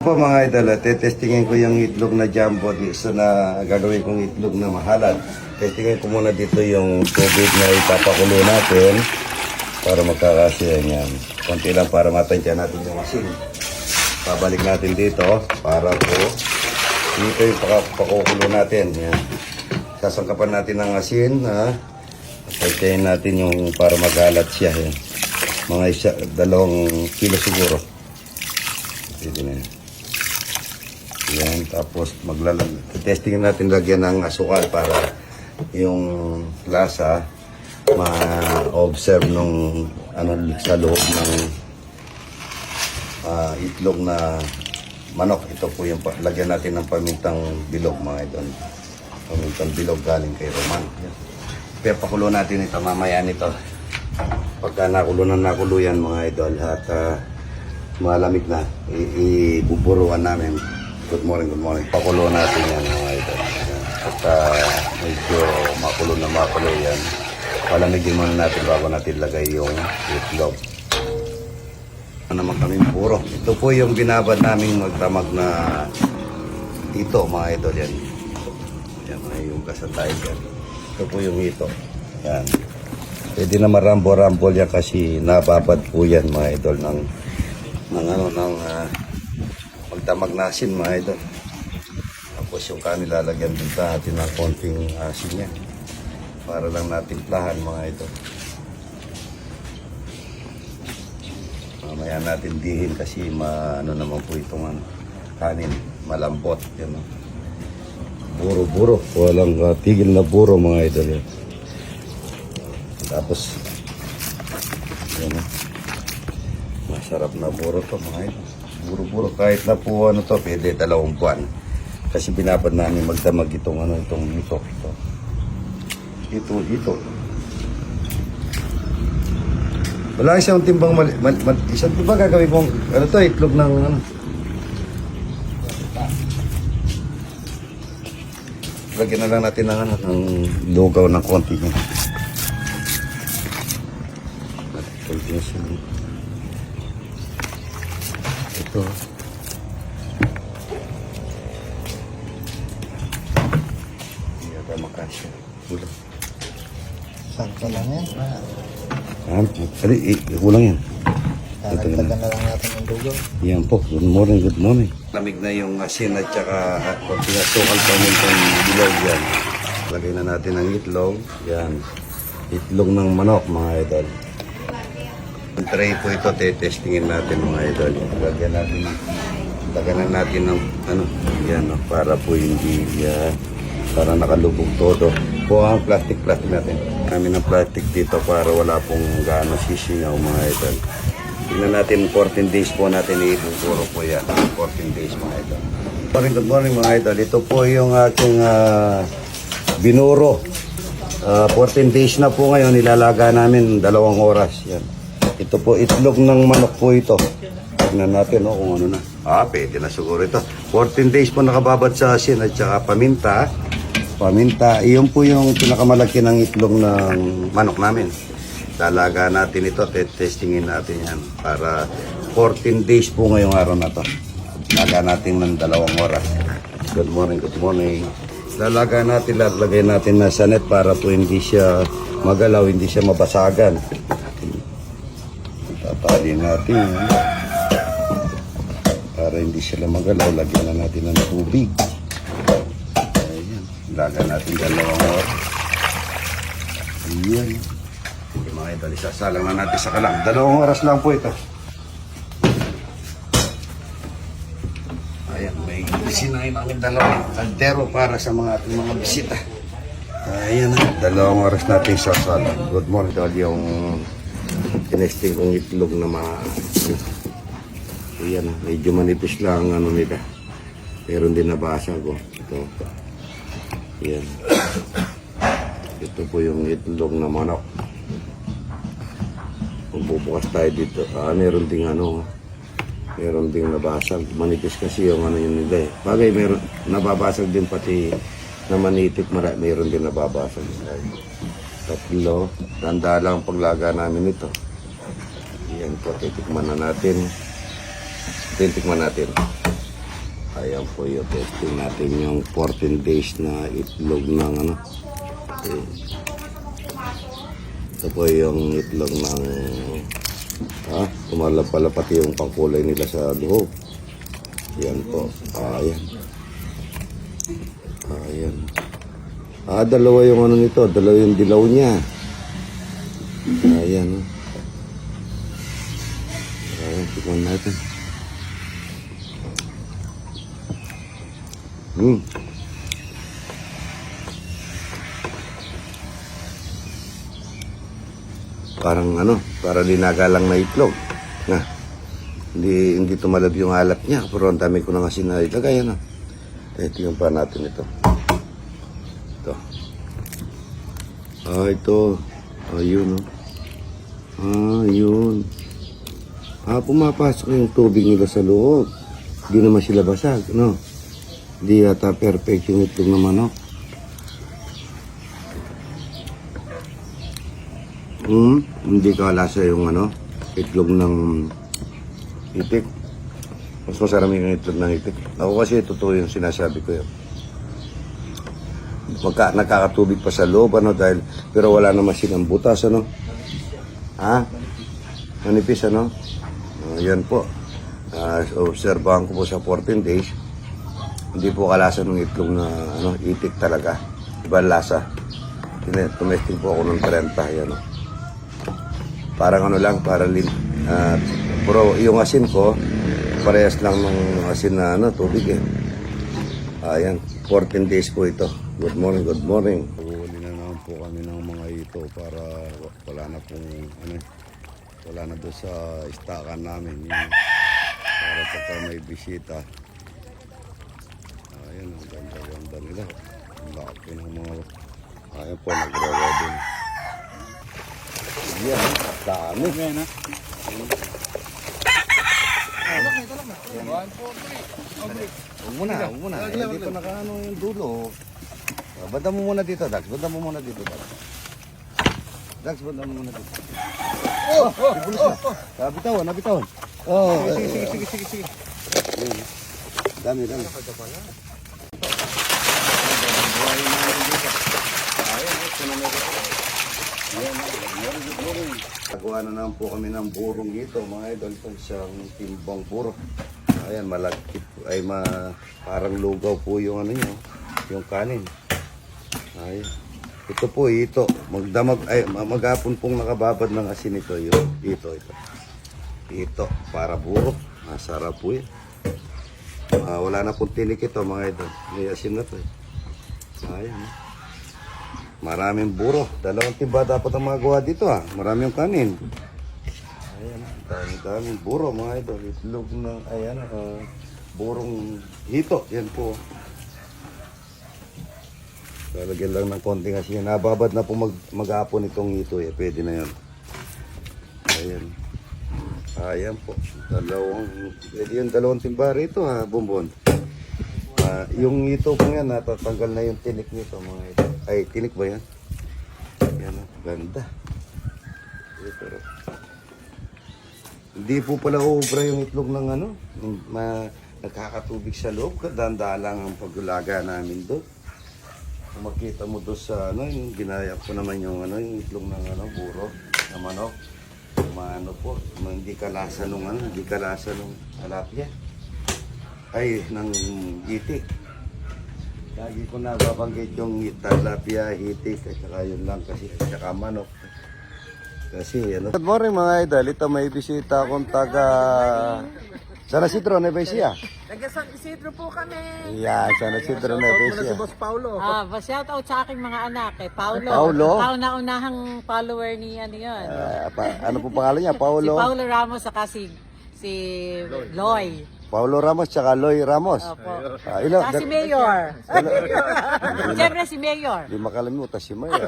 po mga idol, testingin ko yung itlog na jumbo dito na gagawin kong itlog na mahalad. Testingin ko muna dito yung tubig na ipapakulo natin para magkakasya yan. Konti lang para matansya natin yung asin. Pabalik natin dito para po dito yung pakukulo natin. Yan. Sasangkapan natin ng asin ha. Tansyahin natin yung para maghalat siya. Yan. Mga isa, dalawang kilo siguro. Pwede na yan. Yan, tapos maglalag testing natin lagyan ng asukal para yung lasa ma-observe nung ano sa loob ng ah, itlog na manok. Ito po yung lagyan natin ng pamintang bilog mga idol. Pamintang bilog galing kay Roman. Yan. Kaya pakulo natin ito mamaya nito. Pagka nakulo na nakulo yan mga idol at ah, malamig na, ibuburuan namin. Good morning, good morning. Pakulo natin yan mga idol. At ah, medyo makulo na makulo yan. Palamigin muna natin bago natin lagay yung itlog. Ano naman kami puro. Ito po yung binabad naming magdamag na ito mga idol yan. Yan ay yung kasatay yan. Ito po yung ito. Yan. Pwede na marambo-rambo yan kasi nababad po yan mga idol ng ng ano ng ah, magdamag na asin mga idol. Tapos yung kanila lalagyan din natin ng konting asin niya para lang natin plahan mga idol. Mamaya natin dihin kasi ma, ano naman po itong ano, kanin, malambot. Yan, no? Buro-buro. Walang uh, tigil na buro mga idol. Yan. Tapos, yan, no? masarap na buro to mga idol. Buro-buro. Kahit na po ano to, pwede dalawang buwan. Kasi binabad namin magdamag itong ano, itong ito. Ito, ito. ito. Wala isang timbang mali, mal, mal, isang timbang gagawin kong ano to, itlog ng ano. Lagyan na lang natin ng ano, ng lugaw ng konti. Konti na siya. Ito. Hindi ata makasya. Kulang. Sakto lang yan. Ah, Ah, ali, i- kulang yan. Dadagdagan na lang natin ng dugo. Yan po. Good morning, good morning. Lamig na yung asin at saka uh, pinasukal pa mo itong bilog yan. Lagay na natin ang itlog. Yan. Itlog ng manok, mga idol. Tray po ito, testingin natin mga idol. Lagyan natin, lagyan na natin ng ano, yan, no, para po hindi yan, para nakalubog todo. Po ang plastic-plastic natin. Kami ng plastic dito para wala pong gaano sisingaw mga idol. Tingnan natin, 14 days po natin ibuburo po yan. 14 days mga idol. Good morning, good morning mga idol. Ito po yung aking ah, binuro. Ah, 14 days na po ngayon, ilalaga namin dalawang oras. Yan. Ito po, itlog ng manok po ito. Tignan natin no, kung ano na. Ah, pwede na siguro ito. 14 days po nakababad sa asin at saka paminta. Paminta, iyon po yung pinakamalaki ng itlog ng manok namin. Lalaga natin ito, testingin natin yan para 14 days po ngayong araw na to. Laga natin ng dalawang oras. Good morning, good morning. Lalaga natin, lalagay natin na sa net para po hindi siya magalaw, hindi siya mabasagan. Tatali natin. Para hindi sila magalaw, lagyan na natin ng tubig. Ayan. Laga natin dalawang oras. Ayan. Mga idol, isasalang na natin sa kalang. Dalawang oras lang po ito. Ayan, may bisinahin namin dalawang kaldero para sa mga ating mga bisita. Ayan dalawang oras natin isasalang. Good morning tol, yung tinesting kong itlog na mga... Ayan, medyo manipis lang ang ano nila. Meron din nabasa ko. Ito. Ayan. Ito po yung itlog na manok. Kung bubukas tayo dito, ah, meron ding ano, meron ding nabasag. Manipis kasi yung ano yun nila eh. Bagay, meron, nababasag din pati na manitip, mara, meron din nababasag. Tatlo, tanda lang ang paglaga namin ito. Po, titikman na natin. Titikman natin. Ayan po yung testing natin yung 14 days na itlog ng ano. Eh, ito po yung itlog ng ha, tumalap pati yung pangkulay nila sa loob. Yan po. Ayan. Ayan. Ah, dalawa yung ano nito. Dalawa yung dilaw niya. Ayan. Ayan, tikman natin. Hmm. Parang ano, para dinagalang na itlog. Na, hindi, hindi tumalab yung alat niya, pero ang dami ko na kasi na ilagay, ano. Ito yung pa natin ito. Ito. Ah, ito. Ah, yun, oh. Ah, yun. Ah, pumapasok yung tubig nila sa loob. Hindi naman sila basag, no? Hindi yata perfect yung itlog ng manok. Hmm, hindi ka lasa yung ano, itlog ng itik. Mas masarap yung itlog ng itik. Ako kasi totoo yung sinasabi ko yun. Magka, nakakatubig pa sa loob, ano, dahil, pero wala naman silang butas, ano. Ha? Manipis, ano? Uh, yan po. Uh, obserbahan ko po sa 14 days. Hindi po kalasa ng itlog na ano, itik talaga. Iba lasa. Tumesting po ako ng 30. Yan, oh. Parang ano lang, para lin, ah, pero yung asin ko, parehas lang ng asin na ano, tubig eh. Ayan, 14 days po ito. Good morning, good morning. Huli na naman po kami ng mga ito para wa- wala na pong ano, wala na doon sa istakan namin. Yung, para pagka may bisita. Ayan, ang ganda-ganda nila. Ang laki ng mga, ayan po, nagre-wedding. Yan, dami. Huwag muna, huwag muna. Hindi pa nakaano yung dulo. Ah, Banda mo muna dito, Dax. Banda mo muna dito, Dax. Dax, banda mo muna dito. Oh! Ibulis na. Ah, bitawan, ah, bitawan. Oh, sige, sige, sige, sige, sige. Dami, dami. Nagawa na naman po kami ng burong dito, mga idol. Ito siyang timbang buro. Ayan, malagkit. Ay, ma, parang lugaw po yung ano nyo, yung kanin. Ayan. Ito po, ito. Magdamag, ay, ma- maghapon pong nakababad ng asin ito. Yung, ito, ito. Ito, para buro. Masarap po yan. Ah, wala na pong tinik ito, mga idol. May asin na to eh. Ayan. eh. Maraming buro. Dalawang timba dapat ang magawa dito ha. Maraming kanin. Ayan, dami daming buro mga idol. Itlog ng, ayan, ah, burong hito. Yan po. Lalagyan lang ng konting asin. Nababad na po mag, mag-apon itong hito. Eh. Pwede na yan. Ayan. Ayan po. Dalawang, pwede yung dalawang timba rito ha, bumbon. Ah, yung ito po yan, natatanggal na yung tinik nito mga ito. Ay, tinik ba yan? Yan, oh, ganda. Ito. Hindi po pala ubra yung itlog ng ano, ma, nakakatubig sa loob. Kadanda lang ang paggulaga namin doon. Kung makita mo doon sa ano, yung ginaya ko naman yung ano, yung itlog ng ano, buro, na manok. Maano po, hindi kalasa nung ano, hindi kalasa nung talapia ay ng itik. Lagi ko na babanggit yung talapia, itik, at saka yun lang kasi, at saka manok. Kasi ano. Good morning mga idol, ito may bisita akong taga San Isidro, Nevesia. Taga San Isidro po kami. Yeah, San Isidro, Nevesia. Paulo. Ah, pa shout out sa aking mga anak eh. Paulo. Paulo? Kauna-unahang follower ni ano yun. Ah, pa- ano po pangalan niya? si Paulo? Paulo Ramos saka si si Loy. Paulo Ramos, tsaka Loy Ramos. Opo. Ah, ilo, Saka si Mayor. Siyempre si Mayor. Di makalimutan si Maya.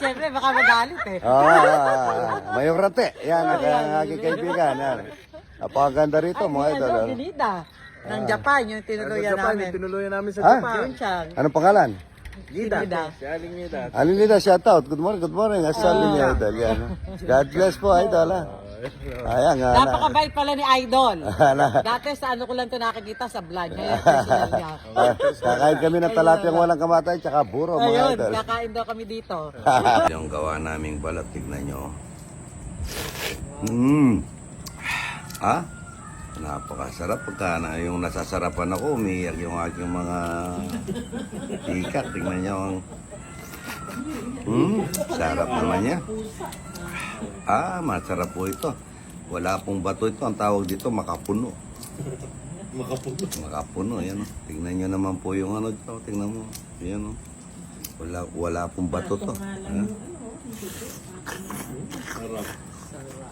Siyempre baka magalit eh. Ah, ah, ah, Mayong Rate. Yan, ang ang aking kaibigan. Yan. Napakaganda rito, mga Ay, idol. ano, ano. Binida. Ng Japan, yung tinuluyan namin. Tinuluyan namin sa Ha? Yun siya. Anong pangalan? Binida. Si Aling Nida. Alin nila, shout out. Good morning, good morning. Asalin niya, idol. Yan. God bless po, idol. Ha? Ayan nga. na- Napakabait pala ni Idol. Dati sa ano ko lang ito nakikita sa vlog. Ngayon, personal niya. Ah, Kakain kami ng talapyang walang kamatay tsaka buro mga Ayun, idol. kakain daw kami dito. yung gawa naming balat, tignan nyo. Mmm. Ah? Napakasarap pagka na yung nasasarapan ako, umiyak yung aking mga tikat. Tingnan nyo ang... Hmm, sarap naman niya. Ah, masarap po ito. Wala pong bato ito. Ang tawag dito, makapuno. Makapuno? Makapuno, yan o. Tingnan nyo naman po yung ano dito. Tingnan mo. Yan o. Wala, wala pong bato to. Ha?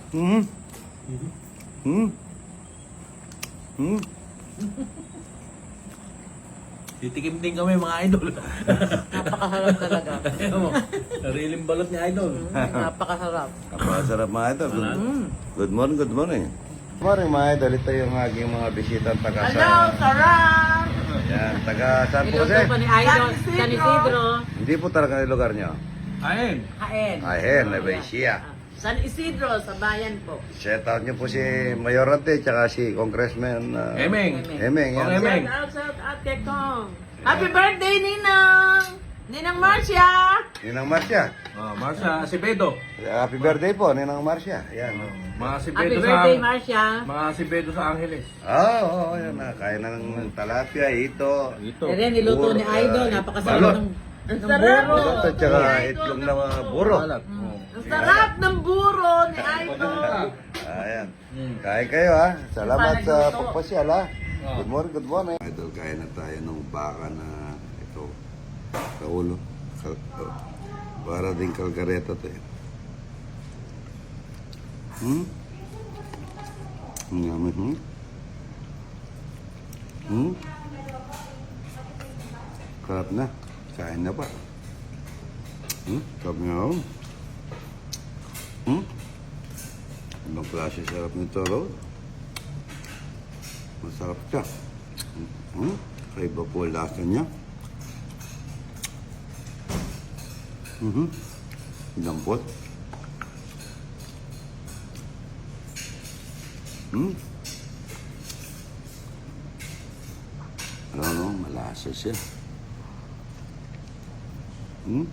Hmm? Hmm? Hmm? Titikim din kami mga idol. Napakasarap talaga. Ayan mo, Sariling balot ni idol. Napakasarap. Napakasarap mga idol. Good, good morning, good morning. Good morning mga idol. Ito yung aking mga bisita taga Hello, sarap! Yan, taga San Niluto Jose. pa ni Idol, San Isidro. Hindi po talaga yung lugar niyo. Ayun. Haen. Ahen, Nevesia. San Isidro, sa bayan po. Shout out niyo po si Mayorante tsaka si Congressman uh, Emeng. Emeng. Oh, Yan. Emeng. Shout out, shout out kay Kong. Happy birthday, Ninang! Ninang Marcia! Ninang Marcia. Oh, Marsha Sibedo. Happy birthday po, Ninang Marcia. Yan. Mga Happy Sibedo sa birthday, Marcia! mga Sibedo sa Angeles. Oo, oh, oh, yan na. Kain na ng talapia, ito. Ito. Yan, niluto ni Idol. uh, Napakasarap balot. ng, ng buro. Balot at tsaka itlog na mga buro. Balat. Sarap ng buro ni Idol. Ayan. Kain kayo ha. Salamat sa pagpasyal ha. Ah. Good morning, good morning. Idol, kain na tayo ng baka na ito. Kaulo. Kal oh. Para din kalkareta to eh. Hmm? Ang yummy, hmm? Hmm? Sarap na. Kain na ba? Hmm? Sarap nga oh. Hmm? Ibang klase sarap nito, Rod. Masarap siya. Hmm? Kaiba po lasa niya. Mhm. Lambot. Hmm? Ano, no? Malasa siya. Hmm?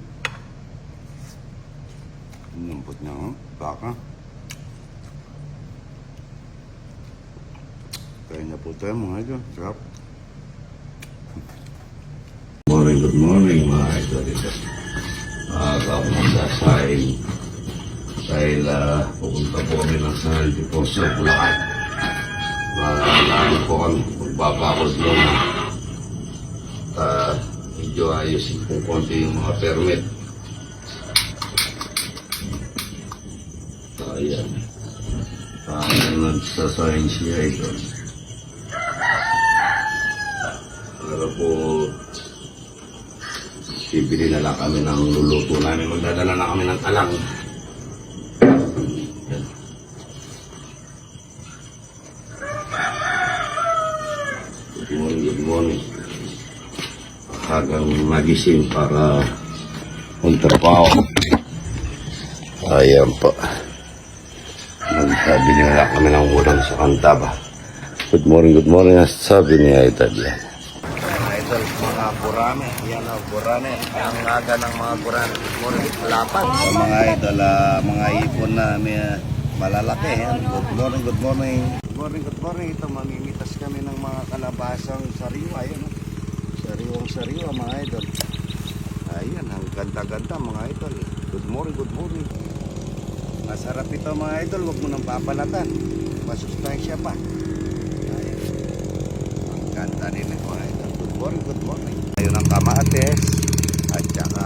Lambot niya, oh. Baka. Kaya na po tayo mga idol. Sarap. Morning, good morning mga idol. Maaga ako magsasahin. Dahil uh, pupunta po kami ng sahil po sa Bulacan. Marami po kami magbabakod doon. Uh, medyo ayusin po konti yung mga permit. Ayan. Ayan nagsasahin siya ito. Para po bibili na lang kami ng luluto namin. Magdadala na kami ng talang. Good morning, good morning. Hagang magising para magtrabaho. Ayan po. Nagsabi niya lang kami ng ulam sa kantaba. Good morning, good morning. Sabi ni Aitad yan. Idol, mga burane. Yan o, burane. Ang aga ng mga burane. Good morning, lapat. Sa mga idol, ah, mga ipon na may ah, malalaki. Yan. Good morning, good morning. Good morning, good morning. Ito, mamimitas kami ng mga kalabasang sariwa. Yan o. Sariwang sariwa, mga idol. Ayan, ang ganda-ganda mga idol. Good morning, good morning. Masarap ito mga idol, huwag mo nang papalatan. Masustansya pa. Ayan. Ang ganda din ng mga idol. Good morning, good morning. Ayun ang kamates at saka